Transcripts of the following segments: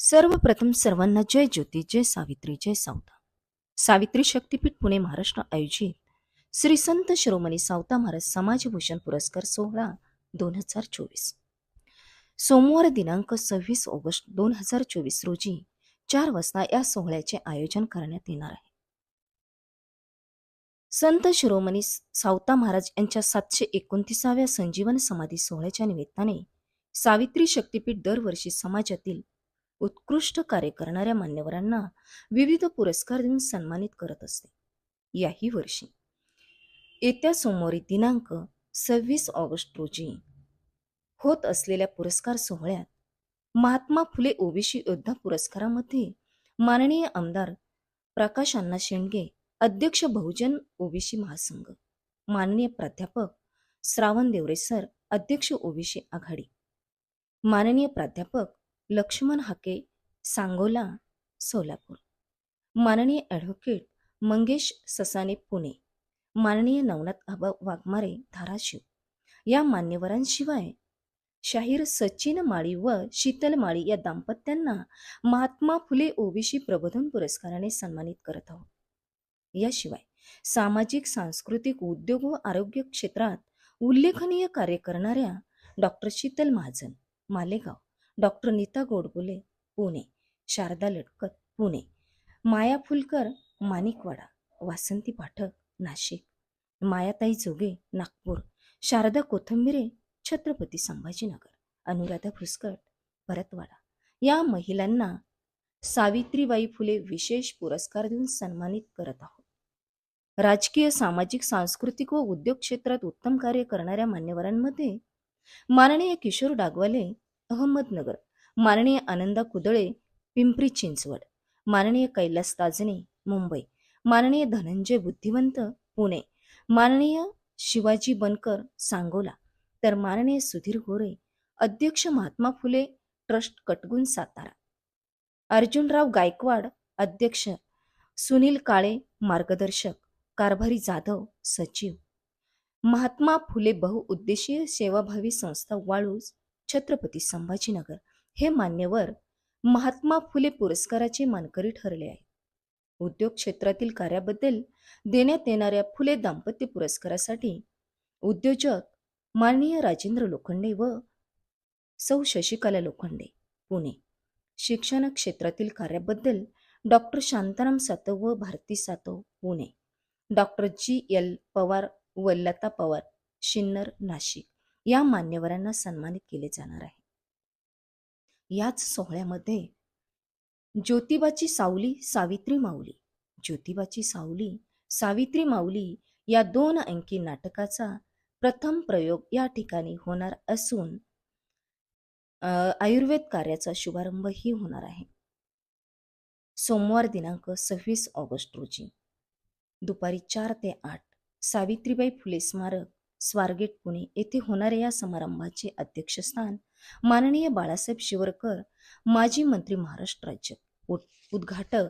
सर्वप्रथम सर्वांना जय ज्योती जय सावित्री जय सावता. सावित्री शक्तीपीठ पुणे महाराष्ट्र आयोजित श्री संत शिरोमणी सावता महाराज समाजभूषण पुरस्कार सोहळा दोन हजार चोवीस. सोमवार दिनांक सव्वीस ऑगस्ट दोन हजार चोवीस रोजी चार वाजता या सोहळ्याचे आयोजन करण्यात येणार आहे. संत शिरोमणी सावता महाराज यांच्या सातशे एकोणतीसाव्या संजीवन समाधी सोहळ्याच्या निमित्ताने सावित्री शक्तीपीठ दरवर्षी समाजातील उत्कृष्ट कार्य करणाऱ्या मान्यवरांना विविध पुरस्कार देऊन सन्मानित करत असते. याही वर्षी. येत्या सोमवारी दिनांक सव्वीस ऑगस्ट रोजी होत असलेल्या पुरस्कार सोहळ्यात महात्मा फुले ओबीसी योद्धा पुरस्कारामध्ये माननीय आमदार प्रकाश अण्णा शेंडगे अध्यक्ष बहुजन ओबीसी महासंघ माननीय प्राध्यापक श्रावण देवरे सर अध्यक्ष ओबीसी आघाडी माननीय प्राध्यापक लक्ष्मण हाके सांगोला सोलापूर. माननीय ॲडव्होकेट मंगेश ससाने पुणे. माननीय नवनाथ आबा वाघमारे धाराशिव. या मान्यवरांशिवाय शाहीर सचिन माळी व शीतल माळी या दाम्पत्यांना महात्मा फुले ओबीसी प्रबोधन पुरस्काराने सन्मानित करत आहोत. याशिवाय सामाजिक सांस्कृतिक उद्योग व आरोग्य क्षेत्रात उल्लेखनीय कार्य करणाऱ्या डॉक्टर शीतल महाजन मालेगाव. डॉक्टर नीता गोडबोले पुणे. शारदा लटकत पुणे. माया फुलकर माणिकवाडा. वासंती पाठक नाशिक. मायाताई जोगे नागपूर. शारदा कोथंबिरे छत्रपती संभाजीनगर. अनुराधा फुसकट भरतवाडा. या महिलांना सावित्रीबाई फुले विशेष पुरस्कार देऊन सन्मानित करत आहोत. राजकीय सामाजिक सांस्कृतिक व उद्योग क्षेत्रात उत्तम कार्य करणाऱ्या मान्यवरांमध्ये माननीय किशोर डागवाले अहमदनगर. माननीय आनंदा कुदळे पिंपरी चिंचवड. माननीय कैलास ताजने मुंबई. माननीय धनंजय बुद्धिवंत पुणे. माननीय शिवाजी बनकर सांगोला. तर माननीय सुधीर गोरे अध्यक्ष महात्मा फुले ट्रस्ट कटगुण सातारा. अर्जुनराव गायकवाड अध्यक्ष. सुनील काळे मार्गदर्शक. कारभारी जाधव सचिव. महात्मा फुले बहुउद्देशीय सेवाभावी संस्था वाळूज छत्रपती संभाजीनगर हे मान्यवर महात्मा फुले पुरस्काराचे मानकरी ठरले आहे उद्योग क्षेत्रातील कार्याबद्दल देण्यात येणाऱ्या फुले दाम्पत्य पुरस्कारासाठी उद्योजक माननीय राजेंद्र लोखंडे व सौ शशिकला लोखंडे पुणे. शिक्षण क्षेत्रातील कार्याबद्दल डॉक्टर शांताराम सातव व Bharati Satav Pune. Doctor G. L. Pawar व लता पवार शिन्नर नाशिक. या मान्यवरांना सन्मानित केले जाणार आहे. याच सोहळ्यामध्ये ज्योतिबाची सावली सावित्री माऊली. ज्योतिबाची सावली सावित्री माऊली या दोन अंकी नाटकाचा प्रथम प्रयोग या ठिकाणी होणार असून आयुर्वेद कार्याचा शुभारंभही होणार आहे. सोमवार दिनांक सव्वीस ऑगस्ट रोजी दुपारी चार ते आठ सावित्रीबाई फुले स्मारक स्वारगेट पुणे येथे होणाऱ्या या समारंभाचे अध्यक्षस्थान माननीय बाळासाहेब शिवरकर माजी मंत्री महाराष्ट्र राज्य उद्घाटक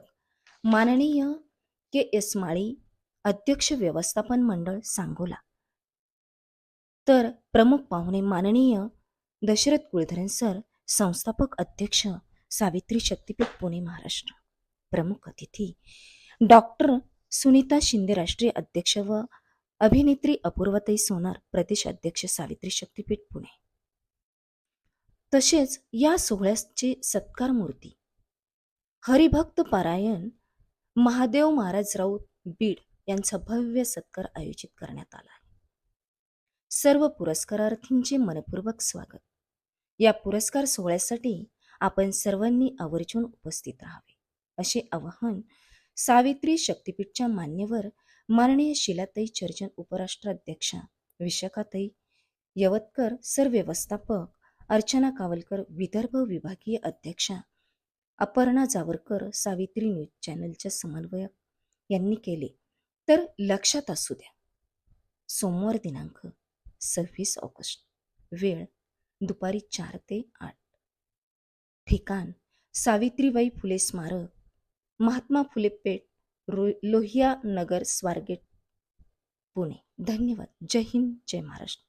माननीय के एस माळी अध्यक्ष व्यवस्थापन मंडळ सांगोला. तर प्रमुख पाहुणे माननीय दशरथ कुलधरन सर संस्थापक अध्यक्ष सावित्री शक्तीपीठ पुणे महाराष्ट्र. प्रमुख अतिथी डॉक्टर सुनीता शिंदे राष्ट्रीय अध्यक्ष व अभिनेत्री अपूर्वताई सोनार प्रदेश अध्यक्ष सावित्री शक्तीपीठ पुणे. तसेच या सोहळ्याचे सत्कार मूर्ती. हरिभक्त पारायण महादेव महाराज राऊत बीड यांचा भव्य सत्कार आयोजित करण्यात आला आहे. सर्व पुरस्कारार्थींचे मनपूर्वक स्वागत. या पुरस्कार सोहळ्यासाठी आपण सर्वांनी आवर्जून उपस्थित राहावे असे आवाहन सावित्री शक्तीपीठच्या मान्यवर माननीय शिलाताई चर्चन उपराष्ट्राध्यक्षा विशाखाताई यवतकर सर व्यवस्थापक अर्चना कावलकर विदर्भ विभागीय अध्यक्षा अपर्णा जावरकर सावित्री न्यूज चॅनलच्या समन्वयक यांनी केले. तर लक्षात असू द्या सोमवार दिनांक सव्वीस ऑगस्ट वेळ दुपारी चार ते आठ. ठिकाण सावित्रीबाई फुले स्मारक महात्मा फुले पेठ रो लोहिया नगर स्वारगेट पुणे. धन्यवाद. जय हिंद जय महाराष्ट्र.